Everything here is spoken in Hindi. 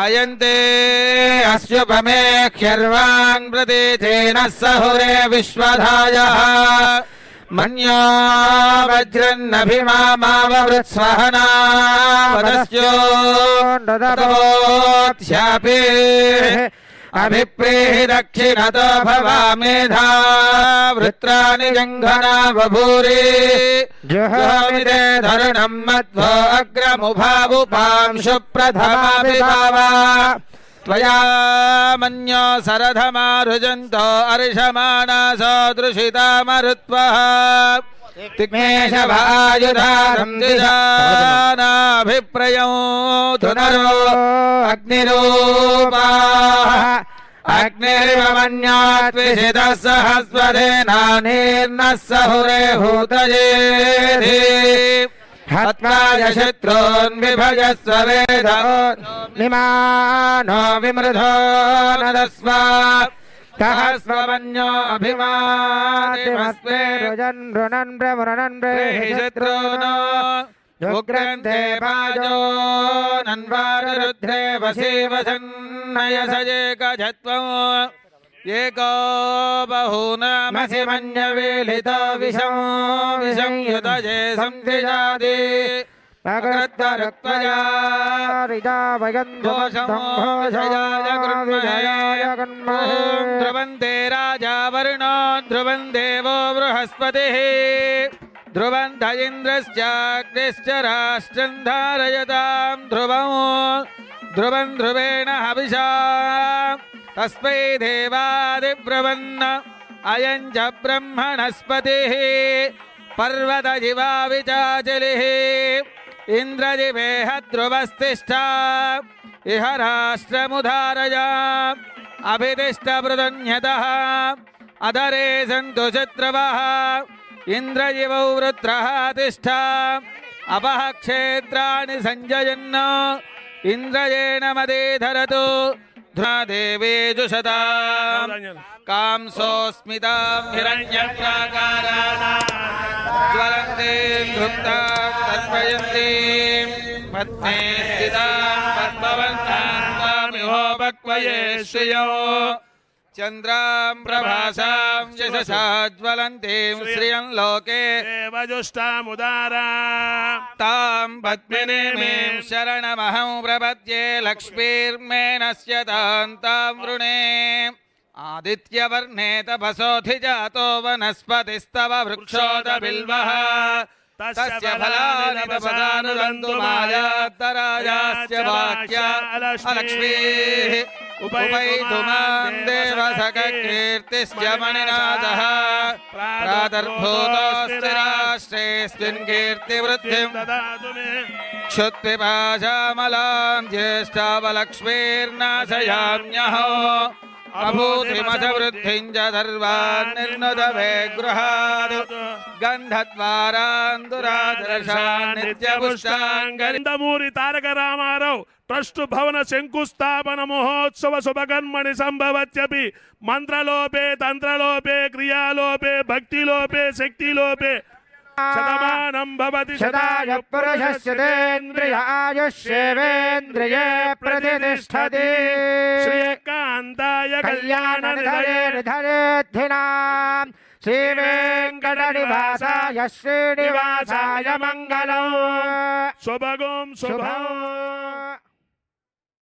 अयन्ते अस्युपमेख्यर्वान् प्रदेशेन सहुरे विश्वधायः। मन्या वज्रन्नभिमामावृत्स्वहना वदस्योन्ददभोत्स्यापि अभिप्रेहि दक्षिणतो भवामेधा। वृत्राणि जङ्घना बभूरि। जुहामिते धरुणम् मध्वो अग्रमुभावुपांशु प्रथमाभिभावा त्वया मन्यो सरधमारुजन्तो अर्षमाणा सदृशिता मरुत्वः तिग्मेशभायुधारम् दिशानाभिप्रयौ तु नरो अग्निरूपाः अग्निरिव मन्यात्विषितः सहस्वधेनानीर्नः सहुरे वेद निमानो विमृधो नदस्व सहस्वमन्यो अभिमानिमस्मे रुजन् रुणन् प्रमुरणन् शत्रो नो उग्रन्थे पाजो नन्वारुरुद्रे वसीवसन्नयसजेकजत्वम् एको बहूनामसि मन्यवेलितो विषं विसंयुतये संधिजाति प्रकृत्वरुक्त्वया रिजा ध्रुवन्ते वरुणो ध्रुवन् देवो बृहस्पतिः ध्रुवन्त इन्द्रश्चाग्निश्च राष्ट्रम् धारयतां ध्रुवम् ध्रुवन् ध्रुवेण हविषा तस्मै देवादिब्रवन्न अयम् च ब्रह्मणस्पतिः पर्वतजिवा विचाचलिः इन्द्रजिवेह ध्रुवस्तिष्ठा इह राष्ट्रमुधारय अभितिष्ठमृदन्यतः अधरे सन्तु शत्रवः इन्द्रजिवौ वृत्रः तिष्ठा अपः क्षेत्राणि सञ्जयन् इन्द्रयेण मदे धरतु ध्रुदेवेजुषता कांसोऽस्मितां हिरण्यप्राकारा ज्वलन्ते धृप्तां तर्पयन्तीं पद्मे स्थितां पद्मवन्तां त्वामिहोपक्वये श्रियो चन्द्रां प्रभासां यशसा ज्वलन्तीं श्रियं लोके देवजुष्टामुदारा तां पद्मिनीमीं शरणमहं प्रपद्ये लक्ष्मीर्मेणस्य तां तां वृणे आदित्यवर्णे तपसोऽधिजातो वनस्पतिस्तव वृक्षोदबिल्वः। तस्य फलानि तपसानुदन्तु मायात्तराजास्य वाक्या अलक्ष्मीः। उपैतु माँ देवसखकीर्तिश्च मणिनाथः। प्रातर्भूतोऽस्ति राष्ट्रेऽस्मिन् कीर्तिवृद्धिम् ददातु मे। क्षुत्पिपाशामलां ज्येष्ठावलक्ष्मीर्नाशयाम्यहो। अभूतिमसवृद्धिं च सर्वान् निर्नुत मे गृहात् गन्धद्वारान्दुरादर्शान् नित्यपुष्टाङ्गरि గంధమూరి తారక రామారావు ట్రస్ట్ భవన శంకుస్థాపన మహోత్సవ శుభకర్మణి సంభవత్యపి మంత్రలోపే తంత్రలోపే క్రియాలోపే భక్తిలోపే శక్తిలోపే శతమానం భవతి शताय पुरुषस्य तेन्द्रिय आयुष्येवेन्द्रिये प्रतिष्ठति श्रीकान्ताय कल्याणधरेर्धरेद्धिनाम् श्रीवेङ्कटनिवासाय श्रीनिवासाय मङ्गलौ शुभगुं शुभ